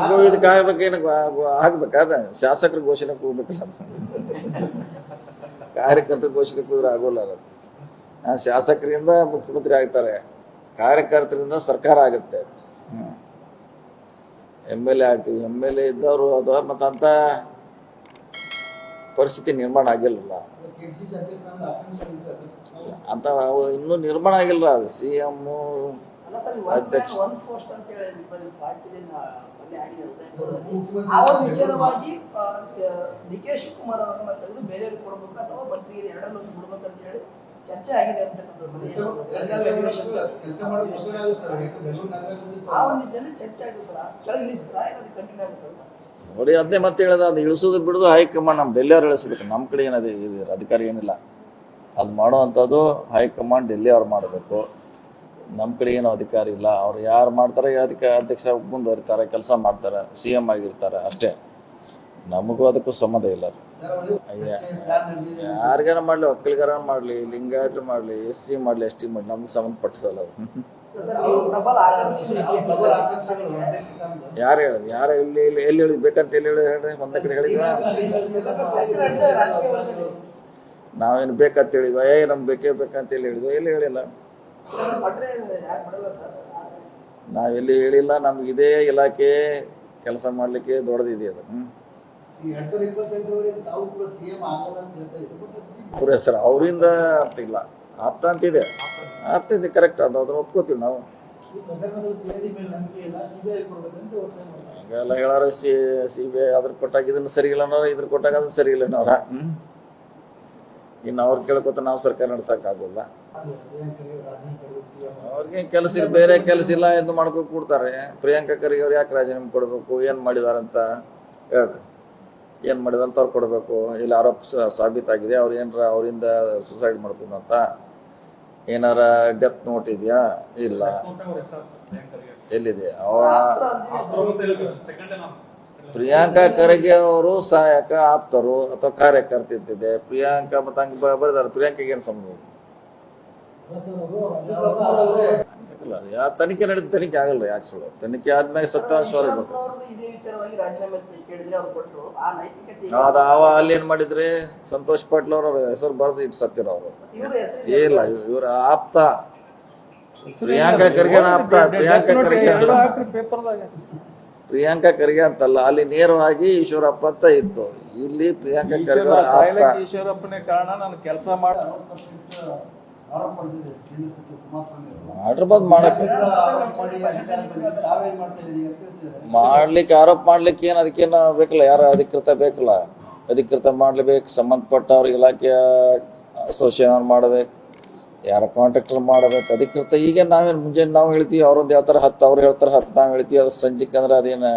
ಘೋಷಣೆ ಇದಕ್ಕೆ ಆಗ್ಬೇಕೇನು ಆಗ್ಬೇಕಾದ? ಶಾಸಕರ ಘೋಷಣೆ ಹೋಗ್ಬೇಕಲ್ಲ ಅದು. ಕಾರ್ಯಕರ್ತರ ಘೋಷಣೆ ಕೂದ್ರೆ ಆಗೋಲ್ಲ ಅದು. ಆ, ಶಾಸಕರಿಂದ ಮುಖ್ಯಮಂತ್ರಿ ಆಗ್ತಾರೆ. ಕಾರ್ಯಕರ್ತರಿಂದ ಸರ್ಕಾರ ಆಗುತ್ತೆ. ಎಂ ಎಲ್ ಎ ಆಗ್ತೀವಿ. ಎಂ ಎಲ್ ಎ ಇದ್ದವರು ಅದು ಮತ್ತಂತ ಪರಿಸ್ಥಿತಿ ನಿರ್ಮಾಣ ಆಗಿಲ್ಲ ಅಂತ ಇನ್ನೂ ನಿರ್ಮಾಣ ಆಗಿಲ್ಲ. ಅದು ಸಿ ಎಂ ಅಧ್ಯಕ್ಷ. ಅಂತ. ಆ ಒಂದು ವಿಚಾರವಾಗಿ ಡಿ ಕೆ ಶಿವಕುಮಾರ್ ಅವರನ್ನ ತೆಗೆದು ಬೇರೆಯವ್ರಿಗೆ ಕೊಡ್ಬೇಕು ಅಥವಾ ಮಂತ್ರಿಗೆ ಎರಡನ್ನು ಕೊಡ್ಬೇಕು ಅಂತ ಹೇಳಿ ಚರ್ಚೆ ಆಗಿದೆ. ಆ ಒಂದು ನಿಟ್ಟಿನಲ್ಲಿ ಚರ್ಚೆ ಆಗಿದೆ ಸರ್ ಕೆಳಗೆ ಇಳಿಸ್ತಾರ ಏನಾದ್ರು ಕಂಟಿನ್ಯೂ ಆಗುತ್ತೆ? ನೋಡಿ ಅದನ್ನೇ ಮತ್ತೆ ಹೇಳದ ಅದು ಇಳಿಸೋದು ಬಿಡೋದು ಹೈಕಮಾಂಡ್ ನಮ್ಮ ಡೆಲ್ಲಿಯವ್ರು ಇಳಿಸ್ಬೇಕು. ನಮ್ಮ ಕಡೆ ಏನದು ಅಧಿಕಾರಿ ಅಧಿಕಾರ ಏನಿಲ್ಲ. ಅದು ಮಾಡುವಂಥದ್ದು ಹೈಕಮಾಂಡ್ ಡೆಲ್ಲಿ ಅವ್ರು ಮಾಡಬೇಕು. ನಮ್ಮ ಕಡೆ ಏನು ಅಧಿಕಾರ ಇಲ್ಲ. ಅವ್ರು ಯಾರು ಮಾಡ್ತಾರೆ ಅದಕ್ಕೆ ಅಧ್ಯಕ್ಷ ಮುಂದುವರಿತಾರೆ, ಕೆಲಸ ಮಾಡ್ತಾರೆ ಸಿ ಎಂ ಆಗಿರ್ತಾರೆ ಅಷ್ಟೇ. ನಮಗೂ ಅದಕ್ಕೂ ಸಂಬಂಧ ಇಲ್ಲ ಯಾರಿಗಾರ ಮಾಡಲಿ ಒಕ್ಕಲಿಗಾರ ಮಾಡಲಿ, ಲಿಂಗಾಯತರು ಮಾಡಲಿ ಎಸ್ ಸಿ ಮಾಡಲಿ ಎಸ್ ಟಿ ಮಾಡಲಿ, ನಮ್ಗೆ ಸಂಬಂಧಪಟ್ಟಿಸಲ್ಲ ಯಾರು ಹೇಳೋದು ಯಾರು ಎಲ್ಲಿ ಇಲ್ಲಿ ಎಲ್ಲಿ ಹೇಳಿ, ಬೇಕಂತ ಎಲ್ಲಿ ಹೇಳಿ ಹೇಳ್ರಿ, ಒಂದ ಕಡೆ ಹೇಳಿದ್ವಾ? ನಾವೇನು ಬೇಕಂತ ಹೇಳಿದ್ವ? ಏ, ನಮ್ಗೆ ಬೇಕೇ ಬೇಕಂತ ಹೇಳಿ ಹೇಳಿದ್ವಿ? ಎಲ್ಲಿ ಹೇಳಿಲ್ಲ? ನಾವೆಲ್ಲಿ ಹೇಳಿಲ್ಲ ನಮ್ಗೆ ಇದೇ ಇಲಾಖೆ ಕೆಲಸ ಮಾಡ್ಲಿಕ್ಕೆ ದೊಡ್ಡದಿದೆ ಅದು. ಹ್ಮ್. ಹೆಸರು ಅವರಿಂದ ಅರ್ಥ ಇಲ್ಲ. ಆಪ್ತ ಅಂತಿದೆ ಆಪ್ತ ಇದೆ ಕರೆಕ್ಟ್ ಅದು ಅದನ್ನ ಒಪ್ಕೋತೀವಿ ನಾವು. ಈಗೆಲ್ಲ ಹೇಳಾರ ಸಿ ಸಿ ಬಿ ಐ ಅದ್ರ ಕೊಟ್ಟಾಗ ಇದನ್ನ ಸರಿ ಇಲ್ಲ ಅನ್ನೋರು ಇದ್ರ ಕೊಟ್ಟಾಗ ಅದನ್ನ ಸರಿ ಇಲ್ಲ ಅನ್ನೋರ. ಹ್ಮ್. ಇನ್ನು ಅವ್ರು ಕೇಳ್ಕೊತ ನಾವು ಸರ್ಕಾರ ನಡ್ಸಕ್ ಆಗೋಲ್ಲ. ಅವ್ರಿಗೆ ಕೆಲಸ ಬೇರೆ ಕೆಲಸ ಇಲ್ಲ ಎಂದು ಮಾಡ್ಕೋ ಕೂಡ್ತಾರೆ. ಪ್ರಿಯಾಂಕಾ ಖರ್ಗೆ ಅವ್ರು ಯಾಕೆ ರಾಜೀನಾಮೆ ಕೊಡಬೇಕು? ಏನ್ ಮಾಡಿದಾರಂತ ಹೇಳ್ರಿ. ಏನ್ ಮಾಡಿದಾರ ಅಂತ ಅವ್ರು ಕೊಡಬೇಕು. ಇಲ್ಲಿ ಆರೋಪ ಸಾಬೀತಾಗಿದೆ. ಅವ್ರು ಏನಾರ ಅವರಿಂದ ಸುಸೈಡ್ ಮಾಡ್ಕೊಂಡಂತ ಏನಾರ ಡೆತ್ ನೋಟ್ ಇದೆಯಾ? ಇಲ್ಲ. ಎಲ್ಲಿದೆ? ಅವ ಪ್ರಿಯಾಂಕಾ ಖರ್ಗೆ ಅವರು ಸಹಾಯಕ, ಆಪ್ತರು ಅಥವಾ ಕಾರ್ಯಕರ್ತ ಇದ್ದಿದೆ ಪ್ರಿಯಾಂಕಾ ಮತ್ತೆ ಹಂಗೆ ಬರೆದಾರೆ. ಪ್ರಿಯಾಂಕಾಗೆ ಏನು ಸಂಬಂಧ ಆಗಲ್ಲ. ಯಾ ತನಿಖೆ ನಡೆದ ತನಿಖೆ ಆಗಲ್ಲ ಆಕ್ಚುಲಿ ತನಿಖೆ ಆದ್ಮೇಲೆ ಸತ್ಯಾಂಶ ಹೊರಬೇಕು ಅವ್ರದ್ದು ಇದೇ ವಿಚಾರವಾಗಿ ರಾಜೀನಾಮೆ ಕೇಳಿದ್ರೆ ಅವ್ರು ಕೊಟ್ಟರು ಆ ನೈತಿಕತೆ ಅದ ಅವ ಅಲ್ಲಿ ಏನ್ ಮಾಡಿದ್ರಿ? ಸಂತೋಷ್ ಪಾಟೀಲ್ ಅವ್ರ ಹೆಸರು ಬರೆದು ಇಟ್ಟು ಸತ್ತಿರ ಅವರು. ಏನಿಲ್ಲ ಇಲ್ಲ ಇವ್ರ ಆಪ್ತ. ಪ್ರಿಯಾಂಕಾ ಖರ್ಗೆ ಆಪ್ತ ಪ್ರಿಯಾಂಕಾ ಖರ್ಗೆ ಅಲ್ಲ ಪ್ರಿಯಾಂಕಾ ಖರ್ಗೆ ಅಂತಲ್ಲ. ಅಲ್ಲಿ ನೇರವಾಗಿ ಈಶ್ವರಪ್ಪ ಅಂತ ಇತ್ತು. ಇಲ್ಲಿ ಪ್ರಿಯಾಂಕಾ ಖರ್ಗೆ ಈಶ್ವರಪ್ಪನೇ ಕಾರಣ. ನಾನು ಕೆಲಸ ಮಾಡ ಆರೋಪ ಬಂದ್ ಕೇಂದ್ರ ಸಚಿವ ಕುಮಾರಸ್ವಾಮಿ ಅವರು ಮಾಡಿರ್ಬೋದು ಮಾಡಕ್ ಆರೋಪ ಮಾಡಿ ಅಧಿಕಾರ ಬಂದಿದೆ, ತಾವೇನ್ ಮಾಡ್ತಾ ಇದೀರಿ ಅಂತ ಹೇಳ್ತಿದ್ದಾರೆ ಮಾಡ್ಲಿಕ್ಕೆ ಆರೋಪ ಮಾಡ್ಲಿಕ್ಕೆ ಏನು ಅದಕ್ಕೇನು ಬೇಕಲ್ಲ ಯಾರ ಅಧಿಕೃತ ಬೇಕಲ್ಲ. ಅಧಿಕೃತ ಮಾಡ್ಲೇಬೇಕು ಸಂಬಂಧಪಟ್ಟವ್ರ ಇಲಾಖೆಯ ಅಸೋಸಿಯೇಷನ್ ಮಾಡಬೇಕು ಯಾರ ಕಾಂಟ್ರಾಕ್ಟರ್ ಮಾಡಬೇಕು ಅಧಿಕೃತ. ಈಗ ನಾವೇನು ಮುಂಜಾನೆ ನಾವು ಹೇಳ್ತೀವಿ ಅವ್ರೊಂದು ಯಾವ ಥರ ಹತ್ತು ಅವ್ರು ಹೇಳ್ತಾರೆ ಹತ್ತು ನಾವು ಹೇಳ್ತೀವಿ ಅದ್ರ ಸಂಜೆಗೆ ಅಂದ್ರೆ ಅದೇನು